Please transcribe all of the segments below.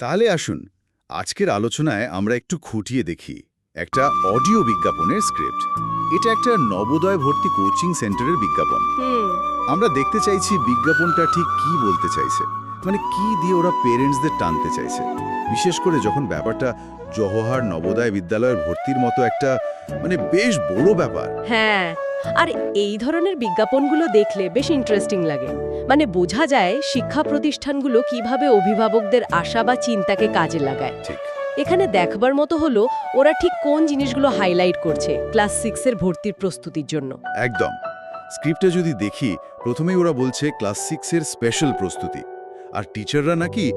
তাহলে আসুন আজকের আলোচনায় আমরা একটু খুঁটিয়ে দেখি একটা অডিও বিজ্ঞাপনের স্ক্রিপ্ট। এটা একটা নবোদয় ভর্তি কোচিং সেন্টারের বিজ্ঞাপন। আমরা দেখতে চাইছি বিজ্ঞাপনটা ঠিক কি বলতে চাইছে মানে কি দিয়ে ওরা পেরেন্টসদের টানতে চাইছে। বিশেষ করে যখন ব্যাপারটা জওহর নবোদয় বিদ্যালয়ের ভর্তির মতো একটা মানে বেশ বড় ব্যাপার। হ্যাঁ। আর এই ধরনের বিজ্ঞাপনগুলো দেখলে বেশ ইন্টারেস্টিং লাগে। মানে বোঝা যায় শিক্ষা প্রতিষ্ঠানগুলো কীভাবে অভিভাবকদের আশা বা চিন্তাকে কাজে লাগায়। এখানে দেখবার মতো হলো ওরা ঠিক কোন জিনিসগুলো হাইলাইট করছে ক্লাস সিক্সের ভর্তির প্রস্তুতির জন্য। একদম। স্ক্রিপ্টে যদি দেখি প্রথমেই ওরা বলছে ক্লাস সিক্সের স্পেশাল প্রস্তুতি। আর টিচাররা নাকি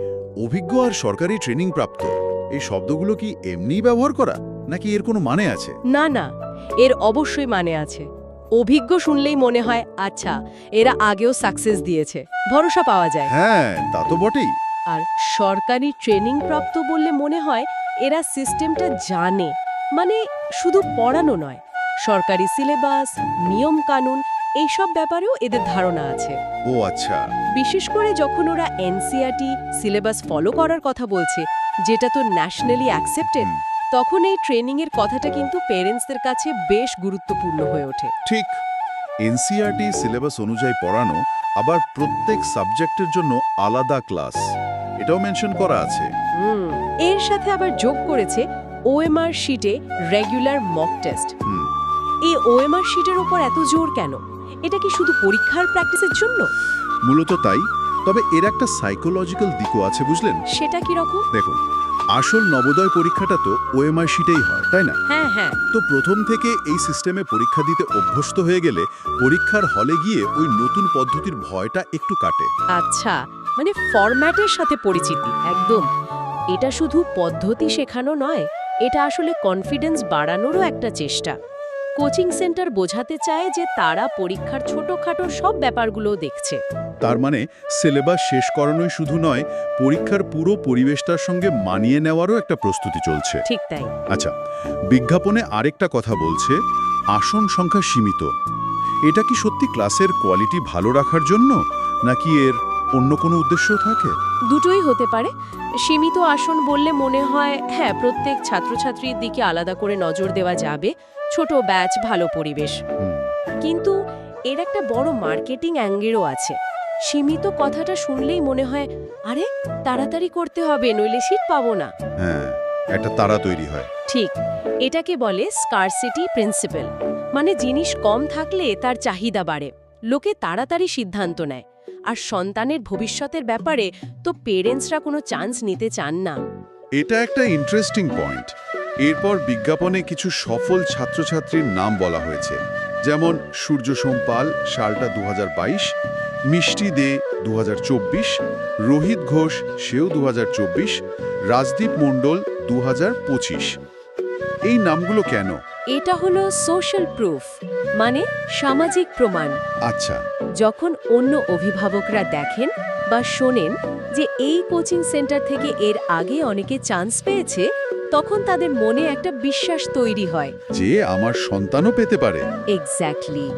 অভিজ্ঞ আর সরকারি ট্রেনিং প্রাপ্ত। এই শব্দগুলো কি এমনিই ব্যবহার করা? নাকি এর কোনো মানে আছে? না না। এর অবশ্যই মানে আছে। অভিজ্ঞ শুনলেই মনে হয় আচ্ছা এরা আগেও সাকসেস দিয়েছে। ভরসা পাওয়া যায়। হ্যাঁ তা তো বটেই। আর সরকারি ট্রেনিং প্রাপ্ত বললে মনে হয় এরা সিস্টেমটা জানে। মানে শুধু পড়ানো নয় সরকারি সিলেবাস নিয়ম কানুন এইসব ব্যাপারেও এদের ধারণা আছে। ও আচ্ছা। বিশেষ করে যখন ওরা এনসিআরটি সিলেবাস ফলো করার কথা বলছে যেটা তো ন্যাশনালি অ্যাকসেপ্টেড। তখন এই ট্রেনিংয়ের কথাটা কিন্তু প্যারেন্টসদের কাছে বেশ গুরুত্বপূর্ণ হয়ে ওঠে। ঠিক। এনসিআরটি সিলেবাস অনুযায়ী পড়ানো আবার প্রত্যেক সাবজেক্টের জন্য আলাদা ক্লাস। এটাও মেনশন করা আছে। হুম এর সাথে আবার যোগ করেছে ওএমআর শিটে রেগুলার মক টেস্ট হুম। এই ওএমআর শিটের উপর এত জোর কেন? এটা কি শুধু পরীক্ষার প্র্যাকটিসের জন্য? মূলত তাই তবে এর একটা সাইকোলজিক্যাল দিকও আছে বুঝলেন? সেটা কি রকম? দেখুন আসল নবোদয় পরীক্ষাটা তো ওএমআই শিটেই হয় তাই না? হ্যাঁ হ্যাঁ। তো প্রথম থেকে এই সিস্টেমে পরীক্ষা দিতে অভ্যস্ত হয়ে গেলে পরীক্ষার হলে গিয়ে ওই নতুন পদ্ধতির ভয়টা একটু কাটে। আচ্ছা মানে ফরম্যাটের সাথে পরিচিতি একদম। এটা শুধু পদ্ধতি শেখানো নয় এটা আসলে কনফিডেন্স বাড়ানোরও একটা চেষ্টা। কোচিং সেন্টার বোঝাতে চায় যে তারা পরীক্ষার ছোটখাটো সব ব্যাপারগুলো দেখছে। তার মানে সিলেবাস শেষ করানোই শুধু নয় পরীক্ষার পুরো পরিবেশটার সঙ্গে মানিয়ে নেওয়ারও একটা প্রস্তুতি চলছে। ঠিক তাই। আচ্ছা বিজ্ঞাপনে আরেকটা কথা বলছে আসন সংখ্যা সীমিত। এটা কি সত্যি ক্লাসের কোয়ালিটি ভালো রাখার জন্য নাকি এর অন্য কোনো উদ্দেশ্য থাকে? দুটোই হতে পারে। সীমিত আসন বললে মনে হয় হ্যাঁ প্রত্যেক ছাত্রছাত্রীর দিকে আলাদা করে নজর দেওয়া যাবে ছোট ব্যাচ ভালো পরিবেশ। কিন্তু এর একটা বড় মার্কেটিং অ্যাঙ্গেলও আছে। সীমিত কথাটা শুনলেই মনে হয় আরে তাড়াতাড়ি করতে হবে নইলে সিট পাবো না। হ্যাঁ একটা তারা তৈরি হয়। ঠিক এটাকে বলে স্কারসিটি প্রিন্সিপাল মানে জিনিস কম থাকলে তার চাহিদা বাড়ে। লোকে তাড়াতাড়ি সিদ্ধান্ত নেয়। আর সন্তানের ভবিষ্যতের ব্যাপারে তো পেরেন্টসরা কোনো চান্স নিতে চান না। এটা একটা ইন্টারেস্টিং পয়েন্ট এরপর বিজ্ঞাপনে কিছু সফল ছাত্রছাত্রীর নাম বলা হয়েছে। যেমন সূর্য সোমপাল সালটা দু হাজার বাইশ মিষ্টি দে দুহাজার চব্বিশ রোহিত ঘোষ সেও দু রাজদীপ মণ্ডল দু হাজার পঁচিশ। এই নামগুলো কেন? এটা হলো সোশ্যাল প্রুফ মানে সামাজিক প্রমাণ। আচ্ছা। যখন অন্য অভিভাবকরা দেখেন বা শোনেন যে এই কোচিং সেন্টার থেকে এর আগে অনেকে চান্স পেয়েছে তখন তাদের মনে একটা বিশ্বাস তৈরি হয়। যে আমার সন্তানও পেতে পারে। এক্স্যাক্টলি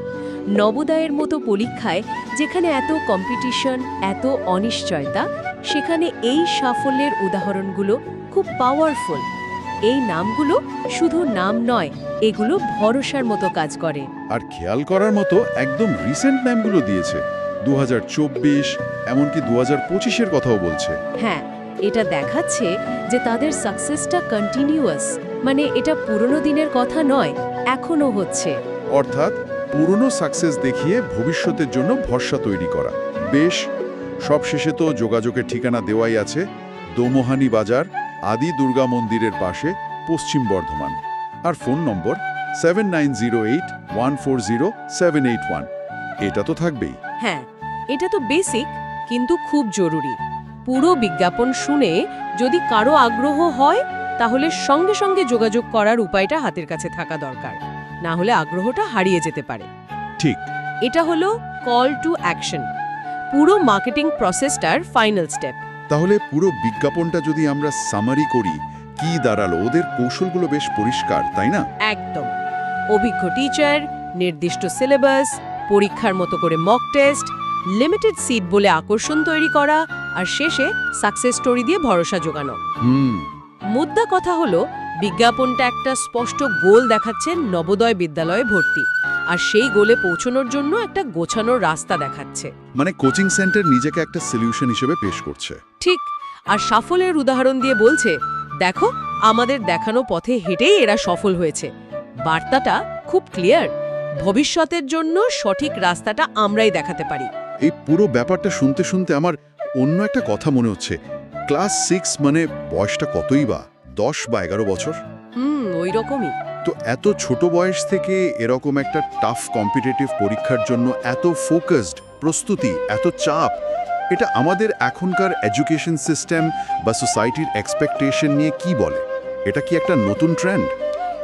নবোদয়ের মতো পরীক্ষায় যেখানে এত কম্পিটিশন এত অনিশ্চয়তা সেখানে এই সাফল্যের উদাহরণগুলো খুব পাওয়ারফুল এই নামগুলো শুধু নাম নয় এগুলো ভরসার মতো কাজ করে। আর খেয়াল করার মতো একদম রিসেন্ট নামগুলো দিয়েছে। দু হাজার চব্বিশ এমনকি দু হাজার পঁচিশের কথাও বলছে। হ্যাঁ এটা দেখাচ্ছে যে তাদের সাকসেসটা কন্টিনিউয়াস মানে এটা পুরনো দিনের কথা নয় এখনও হচ্ছে। অর্থাৎ পুরনো সাকসেস দেখিয়ে ভবিষ্যতের জন্য ভরসা তৈরি করা। বেশ, সবশেষে তো যোগাযোগের ঠিকানা দেওয়াই আছে, দোমোহানি বাজার, আদি দুর্গা মন্দিরের পাশে, পশ্চিম বর্ধমান। আর ফোন নম্বর সেভেন এটা তো থাকবেই। হ্যাঁ এটা তো বেসিক কিন্তু খুব জরুরি। পুরো বিজ্ঞাপন শুনে যদি কারও আগ্রহ হয়, তাহলে সঙ্গে সঙ্গে যোগাযোগ করার উপায়টা হাতের কাছে থাকা দরকার। না হলে আগ্রহটা হারিয়ে যেতে পারে। ঠিক। এটা হলো কল টু অ্যাকশন পুরো মার্কেটিং প্রসেসটার ফাইনাল স্টেপ তাহলে পুরো বিজ্ঞাপনটা যদি আমরা সামারি করি কি দাঁড়াল? ওদের কৌশলগুলো বেশ পরিষ্কার তাই না? একদম। অভিজ্ঞ টিচার নির্দিষ্ট সিলেবাস পরীক্ষার মতো করে মক টেস্ট লিমিটেড সিট বলে আকর্ষণ তৈরি করা আর শেষে সাকসেস স্টোরি দিয়ে ভরসা জোগানো। হুম। মুদ্রা কথা হলো বিজ্ঞাপনটা একটা স্পষ্ট গোল দেখাচ্ছে নবোদয় বিদ্যালয়ে ভর্তি। আর সেই গোলে পৌঁছানোর জন্য একটা গোছানোর রাস্তা দেখাচ্ছে। মানে কোচিং সেন্টার নিজেকে একটা সলিউশন হিসেবে পেশ করছে। ঠিক আর সাফল্যের উদাহরণ দিয়ে বলছে দেখো আমাদের দেখানো পথে হেঁটেই এরা সফল হয়েছে। বার্তাটা খুব ক্লিয়ার ভবিষ্যতের জন্য সঠিক রাস্তাটা আমরাই দেখাতে পারি। এই পুরো ব্যাপারটা শুনতে শুনতে আমার অন্য একটা কথা মনে হচ্ছে। ক্লাস সিক্স মানে বয়সটা কতই বা? দশ বা এগারো বছর। হুম ওই রকমই। তো এত ছোট বয়স থেকে এরকম একটা টাফ কম্পিটিটিভ পরীক্ষার জন্য এত ফোকাসড প্রস্তুতি এত চাপ এটা আমাদের এখনকার এডুকেশন সিস্টেম বা সোসাইটির এক্সপেকটেশন নিয়ে কি বলে? এটা কি একটা নতুন ট্রেন্ড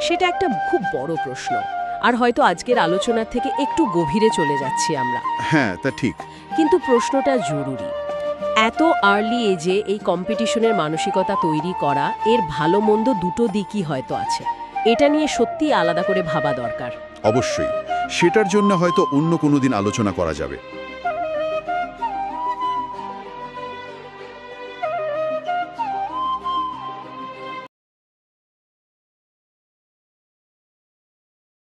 সেটা একটা খুব বড় প্রশ্ন। আর হয়তো আজকের আলোচনার থেকে একটু গভীরে চলে যাচ্ছি আমরা। হ্যাঁ তা ঠিক। কিন্তু প্রশ্নটা জরুরি। এত আর্লি এজে এই কম্পিটিশনের মানসিকতা তৈরি করা, এর ভালো মন্দ দুটো দিকই হয়তো আছে। এটা নিয়ে সত্যি আলাদা করে ভাবা দরকার। অবশ্যই। সেটার জন্য হয়তো অন্য কোনো দিন আলোচনা করা যাবে।